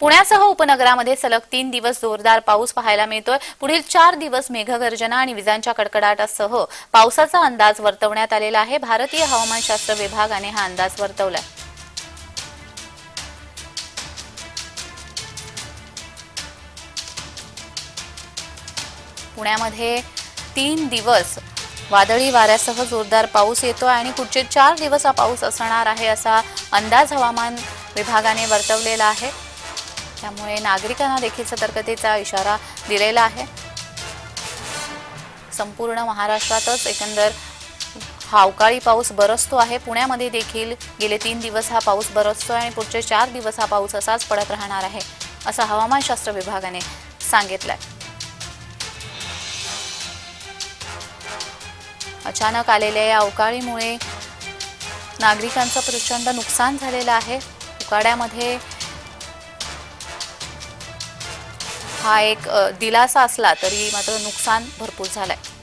पुण्यासह उपनगरामध्ये सलग तीन दिवस जोरदार पाऊस पाहायला मिळतोय. पुढील चार दिवस मेघगर्जना आणि विजांच्या कडकडाटासह पावसाचा अंदाज वर्तवण्यात आलेला आहे. भारतीय हवामानशास्त्र विभागाने हा अंदाज वर्तवलाय. पुण्यामध्ये तीन दिवस वादळी वाऱ्यासह जोरदार पाऊस येतो आणि पुढचे चार दिवस हा पाऊस असणार आहे असा अंदाज हवामान विभागाने वर्तवलेला आहे. त्यामुळे नागरिकांना देखील सतर्कतेचा इशारा दिलेला आहे. संपूर्ण महाराष्ट्रातच एकंदर हा अवकाळी पाऊस बरसतो आहे. पुण्यामध्ये देखील गेले तीन दिवस हा पाऊस बरसतो आणि पुढचे चार दिवस हा पाऊस असाच पडत राहणार आहे असं हवामानशास्त्र विभागाने सांगितलंय. अचानक आलेल्या या अवकाळीमुळे नागरिकांचं प्रचंड नुकसान झालेलं आहे. उकाड्यामध्ये हा एक दिलासा असला तरी मात्र नुकसान भरपूर झालं आहे